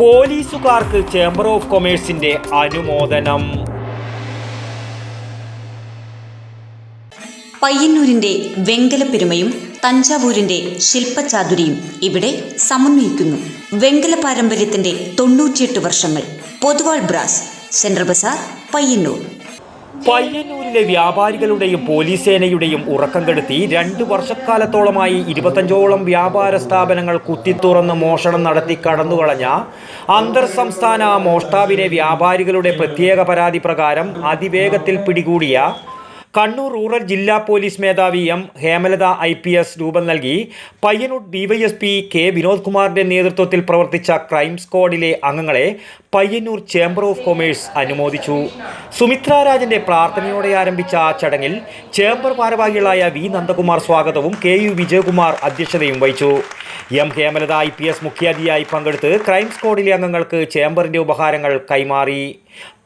പോലീസുകാർക്ക് chamber of കൊമേഴ്സിന്റെ അനുമോദനം. പയ്യന്നൂരിന്റെ വെങ്കലപ്പെരുമയും തഞ്ചാവൂരിന്റെ ശില്പചാതുരിയും ഇവിടെ സമന്വയിക്കുന്നു. വെങ്കല പാരമ്പര്യത്തിന്റെ തൊണ്ണൂറ്റിയെട്ട് വർഷങ്ങൾ. Poduval brass central bazaar Payyanur. പയ്യന്നൂരിലെ വ്യാപാരികളുടെയും പോലീസ് സേനയുടെയും ഉറക്കം കെടുത്തി രണ്ട് വർഷക്കാലത്തോളമായി ഇരുപത്തഞ്ചോളം വ്യാപാര സ്ഥാപനങ്ങൾ കുത്തിത്തുറന്ന് മോഷണം നടത്തി കടന്നുകളഞ്ഞ അന്തർ സംസ്ഥാന മോഷ്ടാവിനെ വ്യാപാരികളുടെ പ്രത്യേക പരാതി പ്രകാരം അതിവേഗത്തിൽ പിടികൂടിയ കണ്ണൂർ റൂറൽ ജില്ലാ പോലീസ് മേധാവി M Hemalatha I P S രൂപം നൽകി. പയ്യന്നൂർ ഡിവൈഎസ്പി കെ വിനോദ് കുമാറിന്റെ നേതൃത്വത്തിൽ പ്രവർത്തിച്ച ക്രൈം സ്ക്വാഡിലെ അംഗങ്ങളെ പയ്യന്നൂർ ചേംബർ ഓഫ് കൊമേഴ്സ് അനുമോദിച്ചു. സുമിത്ര രാജന്റെ പ്രാർത്ഥനയോടെ ആരംഭിച്ച ചടങ്ങിൽ ചേംബർ ഭാരവാഹികളായ വി നന്ദകുമാർ സ്വാഗതവും കെ യു വിജയകുമാർ അധ്യക്ഷതയും വഹിച്ചു. M Hemalatha I P S മുഖ്യാതിഥിയായി പങ്കെടുത്ത് ക്രൈം സ്ക്വാഡിലെ അംഗങ്ങൾക്ക് ചേംബറിന്റെ ഉപഹാരങ്ങൾ കൈമാറി.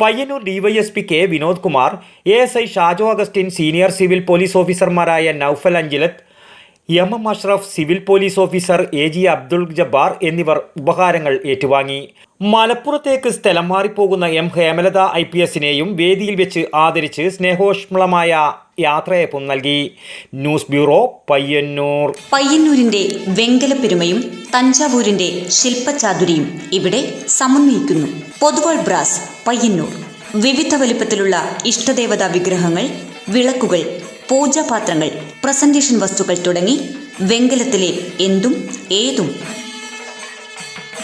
Payyanur DYSP K Vinod Kumar A S I Shajo Augustin senior civil police ഓഫീസർമാരായ Noufal Anchilath M M Ashraf civil police officer A G Abdul Jabbar എന്നിവർ ഉപഹാരങ്ങൾ ഏറ്റുവാങ്ങി. മലപ്പുറത്തേക്ക് സ്ഥലം മാറിപ്പോകുന്ന എം ഹേമലത ഐ പി എസിനെയും വേദിയിൽ വെച്ച് ആദരിച്ച് സ്നേഹോഷ്മളമായ യാത്രയപ്പം നൽകി. News bureau Payyanur. പയ്യന്നൂരിന്റെ വെങ്കലപ്പെരുമയും തഞ്ചാവൂരിന്റെ ശില്പചാതുരിയും ഇവിടെ സമന്വയിക്കുന്നു. പൊതുവാൾ ബ്രാസ് പയ്യന്നൂർ. വിവിധ വലിപ്പത്തിലുള്ള ഇഷ്ടദേവതാ വിഗ്രഹങ്ങൾ വിളക്കുകൾ പൂജാപാത്രങ്ങൾ പ്രസന്റേഷൻ വസ്തുക്കൾ തുടങ്ങി വെങ്കലത്തിലെ എന്തും ഏതും.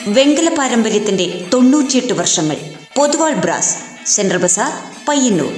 വെങ്കല പാരമ്പര്യത്തിന്റെ തൊണ്ണൂറ്റിയെട്ട് വർഷങ്ങൾ. Poduval brass central bazaar Payyanur.